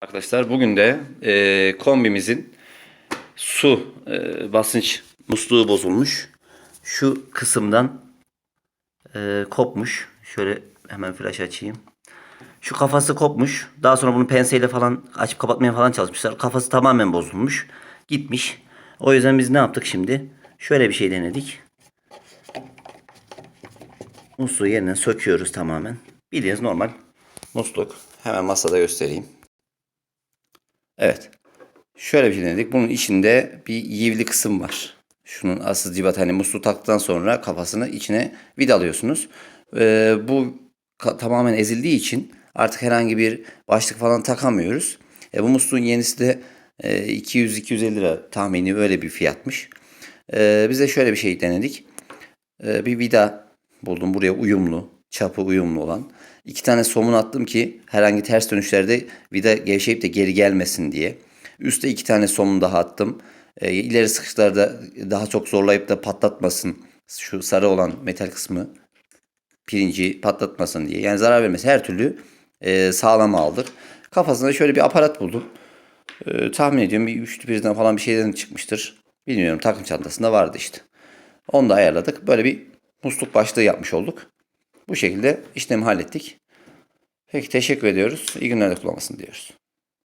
Arkadaşlar bugün de e, kombimizin su e, basınç musluğu bozulmuş. Şu kısımdan e, kopmuş. Şöyle hemen flash açayım. Şu kafası kopmuş. Daha sonra bunu penseyle falan açıp kapatmaya falan çalışmışlar. Kafası tamamen bozulmuş. Gitmiş. O yüzden biz ne yaptık şimdi? Şöyle bir şey denedik. Musluğu yerine söküyoruz tamamen. Bildiğiniz normal musluk. Hemen masada göstereyim. Evet. Şöyle bir şey denedik. Bunun içinde bir yivli kısım var. Şunun asıl civat hani musluğu taktıktan sonra kafasını içine vidalıyorsunuz. Ee, bu tamamen ezildiği için artık herhangi bir başlık falan takamıyoruz. E, bu musluğun yenisi de e, 200-250 lira tahmini öyle bir fiyatmış. E, biz de şöyle bir şey denedik. E, bir vida buldum buraya uyumlu, çapı uyumlu olan. İki tane somun attım ki herhangi ters dönüşlerde vida gevşeyip de geri gelmesin diye. Üste iki tane somun daha attım. E, ileri sıkışlarda daha çok zorlayıp da patlatmasın. Şu sarı olan metal kısmı pirinci patlatmasın diye. Yani zarar vermesi her türlü e, sağlam aldık. Kafasında şöyle bir aparat buldum. E, tahmin ediyorum bir üçlü birden falan bir şeyden çıkmıştır. Bilmiyorum takım çantasında vardı işte. Onu da ayarladık. Böyle bir musluk başlığı yapmış olduk. Bu şekilde işlemi hallettik. Peki teşekkür ediyoruz. İyi günler de kullanmasını diyoruz.